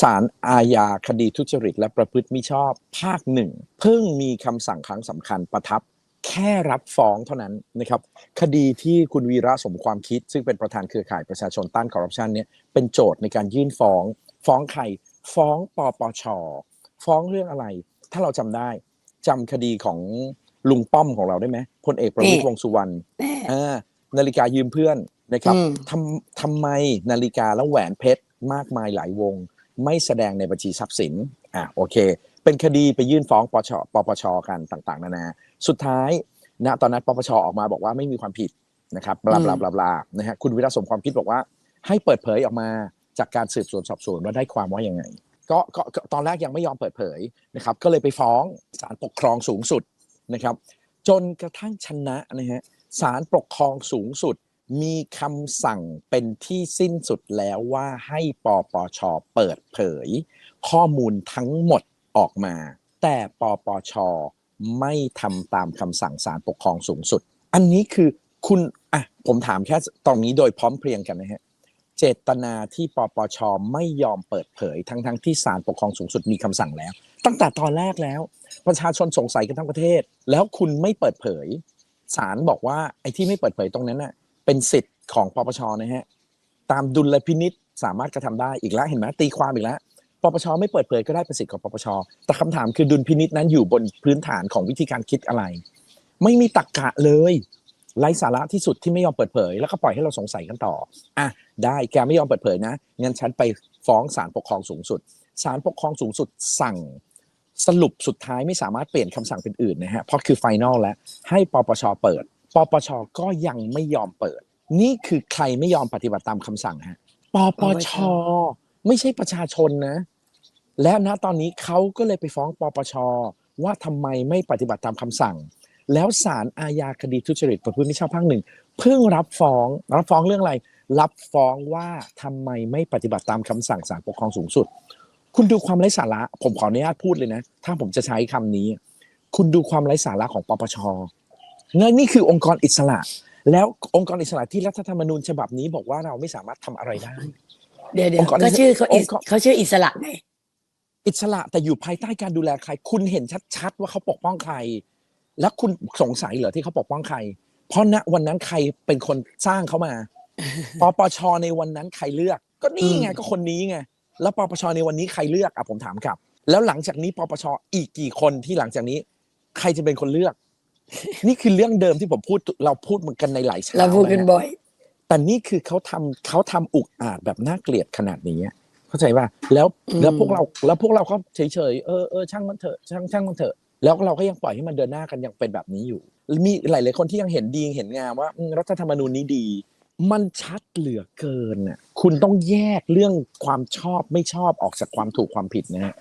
ศาลอาญาคดีทุจริตและประพฤติมิชอบภาคหนึ่งเพิ่งมีคำสั่งครั้งสำคัญประทับ แค่รับฟ้องเท่านั้นนะครับ คดีที่คุณวีระสมความคิด ซึ่งเป็นประธานเครือข่ายประชาชนต้านคอร์รัปชันเนี่ยเป็นโจทย์ในการยื่นฟ้อง ฟ้องใครฟ้องปปชฟ้องเรื่องอะไร ถ้าเราจำได้จำคดีของลุงป้อมของเราได้ไหมพลเอกประวิตรนี่วงษ์สุวรรณแน่อ่านาฬิกายืมเพื่อนนะครับอืมทำทำไมนาฬิกาและแหวนเพชรมากมายหลายวง ไม่แสดงในบัญชีทรัพย์สินอะโอเค เป็นคดีไปยื่นฟ้องปชปปชกันต่างๆ นานา สุดท้ายณตอนนั้นปปชออกมาบอกว่าไม่มีความผิดนะครับบลาบลาบลาบลานะฮะคุณวิระสมความคิดบอกว่า ให้เปิดเผยออกมาจากการสืบสวนสอบสวนว่าได้ความว่ายังไงก็ก็ก็ตอนแรกยังไม่ยอมเปิดเผยนะครับ ก็เลยไปฟ้องศาลปกครองสูงสุดนะครับ จนกระทั่งชนะนะฮะศาลปกครองสูงสุด มีคำสั่งเป็นที่สิ้นสุดแล้วว่าให้ปปชเปิดเผย ข้อมูลทั้งหมดออกมา แต่ปปชไม่ทำตามคำสั่งศาลปกครองสูงสุด อันนี้คือคุณอะผมถามแค่ตรงนี้โดยพร้อมเพรียงกันนะฮะเจตนาที่ปปชไม่ยอมเปิดเผย ทั้งทั้งที่ศาลปกครองสูงสุดมีคำสั่งแล้ว ตั้งแต่ตอนแรกแล้ว ประชาชนสงสัยกันทั้งประเทศ แล้วคุณไม่เปิดเผยศาลบอกว่าไอ้ที่ไม่เปิดเผยตรงนั้นน่ะ เป็นสิทธิ์ของปปชนะฮะตามดุลพินิษสามารถกระทำได้อีกแล้วเห็นไหมตีความอีกแล้วปปชไม่เปิดเผยก็ได้เป็นสิทธิ์ของปปชแต่คำถามคือดุลพินิษนั้นอยู่บนพื้นฐานของวิธีการคิดอะไร ไม่มีตรกกะเลยไร้สาระที่สุดที่ไม่ยอมเปิดเผย แล้วก็ปล่อยให้เราสงสัยกันต่ออะได้แกไม่ยอมเปิดเผยนะงั้นฉันไปฟ้องศาลปกครองสูงสุดศาลปกครองสูงสุดสั่งสรุปสุดท้ายไม่สามารถเปลี่ยนคำสั่งเป็นอื่นนะฮะเพราะคือไฟนอลแล้วให้ปปชเปิด ปปชก็ยังไม่ยอมเปิด นี่คือใครไม่ยอมปฏิบัติตามคำสั่งฮะปปชไม่ใช่ประชาชนนะ และณตอนนี้เขาก็เลยไปฟ้องปปชว่าทำไมไม่ปฏิบัติตามคำสั่ง แล้วศาลอาญาคดีทุจริตประพฤติมิชอบภาคหนึ่งเพิ่งรับฟ้องรับฟ้องเรื่องอะไร รับฟ้องว่าทำไมไม่ปฏิบัติตามคำสั่งศาลปกครองสูงสุด คุณดูความไร้สาระ ผมขออนุญาตพูดเลยนะ ถ้าผมจะใช้คำนี้ คุณดูความไร้สาระของปปช นั่นนี่คือองค์กรอิสระ แล้วองค์กรอิสระที่รัฐธรรมนูญฉบับนี้บอกว่าเราไม่สามารถทำอะไรได้ เดี๋ยวเดี๋ยอวงค์กรก็ชื่อเขาอิสองค์กรเขาชื่ออิสระไงอิสระแต่อยู่ภายใต้การดูแลใคร คุณเห็นชัดๆว่าเขาปกป้องใคร แล้วคุณสงสัยเหรอที่เขาปกป้องใคร เพราะณวันนั้นใครเป็นคนสร้างเขามาปปชในวันนั้นใครเลือก ก็นี่ไงอืมก็คนนี้ไงแล้วปปชในวันนี้ใครเลือกอะผมถามกลับ แล้วหลังจากนี้ปปชอีกกี่คนที่หลังจากนี้ ใครจะเป็นคนเลือก นี่คือเรื่องเดิมที่ผมพูดเราพูดกันในหลายเช้าเราพูดกันแล้วฮะบ่อย แต่นี่คือเขาทำเขาทำอุกอาจแบบน่าเกลียดขนาดนี้อะเข้าใจป่ะแล้วอืมแล้วพวกเราแล้วพวกเราก็เฉยเฉยๆเออเออช่างมันเถอะช่างช่างมันเถอะแล้วเราก็ยังปล่อยให้มันเดินหน้ากันยังเป็นแบบนี้อยู่ มีหลาย ๆ คนที่ยังเห็นดีเห็นงามว่าอืมรัฐธรรมนูญนี้ดี มันชัดเหลือเกินน่ะคุณต้องแยกเรื่องความชอบไม่ชอบออกจากความถูกความผิดนะฮะ